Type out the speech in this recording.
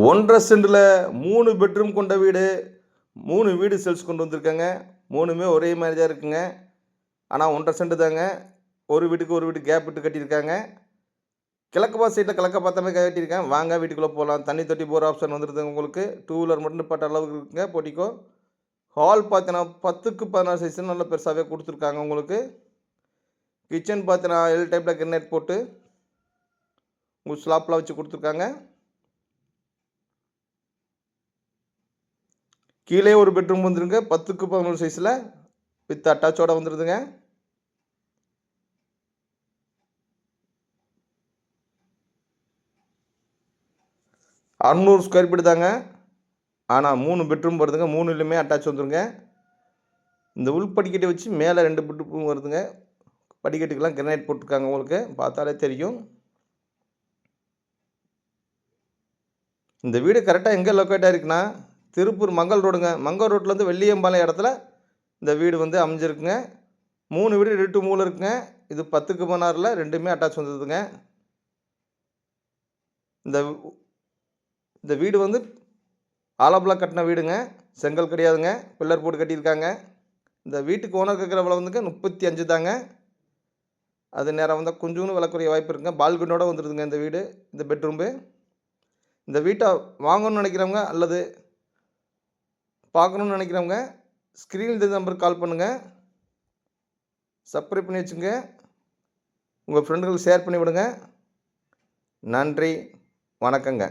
ஒன்றரை சென்டில் மூணு பெட்ரூம் கொண்ட வீடு மூணு வீடு சேல்ஸ் கொண்டு வந்திருக்காங்க. மூணுமே ஒரே மாதிரி தான் இருக்குங்க. ஆனால் ஒன்றரை சென்ட் தாங்க. ஒரு வீட்டுக்கு ஒரு வீடு கேப் விட்டு கட்டியிருக்காங்க. கிழக்கு பாஸ் சைட்டில் கிழக்க பார்த்த மாதிரி கட்டியிருக்கேன் வாங்க வீட்டுக்குள்ளே போகலாம் தண்ணி தொட்டி போகிற ஆப்ஷன் வந்துருதுங்க உங்களுக்கு. டூ வீலர் மட்டும் பட்ட அளவுக்கு இருக்குங்க போட்டிக்கோ. ஹால் பார்த்தீங்கன்னா பத்துக்கு பதினாறு சைஸ் நல்ல பெருசாகவே கொடுத்துருக்காங்க உங்களுக்கு. கிச்சன் பார்த்தீங்கன்னா எல் டைப்பில் கிரனைட் போட்டு உங்களுக்கு ஸ்லாப்லாம் வச்சு கொடுத்துருக்காங்க. கீழே ஒரு பெட்ரூம் வந்துருங்க. பத்துக்கு பதினோரு சைஸில் வித் அட்டாச்சோட வந்துடுதுங்க அறநூறு ஸ்கொயர் ஃபீட் தாங்க. ஆனால் மூணு பெட்ரூம் வருதுங்க. மூணுலையுமே அட்டாச் வந்துருங்க. இந்த உள் படிக்கட்டை வச்சு மேலே ரெண்டு பெட்ரூம் வருதுங்க. படிக்கட்டுக்கெல்லாம் கிரனைட் போட்டிருக்காங்க உங்களுக்கு. பார்த்தாலே தெரியும். இந்த வீடு கரெக்டாக எங்கே லொக்கேட் ஆயிருக்குன்னா திருப்பூர் மங்கள் ரோடுங்க. மங்கள் ரோட்லேருந்து வெள்ளியம்பாளையம் இடத்துல இந்த வீடு வந்து அமைஞ்சிருக்குங்க. மூணு வீடு ரெண்டு மூணு இருக்குங்க. இது பத்துக்கு பதினாறில் ரெண்டுமே அட்டாச் வந்ததுங்க. இந்த இந்த வீடு வந்து ஆலோபிளாக் கட்டின வீடுங்க. செங்கல் கிடையாதுங்க. பில்லர் போட்டு கட்டியிருக்காங்க. இந்த வீட்டுக்கு ஓனர் கேட்குற விலை வந்துங்க முப்பத்தி அஞ்சு தாங்க. அது நேரம் வந்தால் கொஞ்சோன்னு விலக்குறைய வாய்ப்பு இருக்குங்க. பால்கனியோட வந்துடுதுங்க இந்த வீடு இந்த பெட்ரூம்பு இந்த வீட்டை வாங்கணும்னு நினைக்கிறவங்க அல்லது பார்க்கணுன்னு நினைக்கிறவங்க ஸ்க்ரீனில் இந்த நம்பருக்கு கால் பண்ணுங்கள் சப்ஸ்கிரைப் பண்ணி வச்சுங்க. உங்கள் ஃப்ரெண்டுகளுக்கு ஷேர் பண்ணி விடுங்க. நன்றி. வணக்கங்க.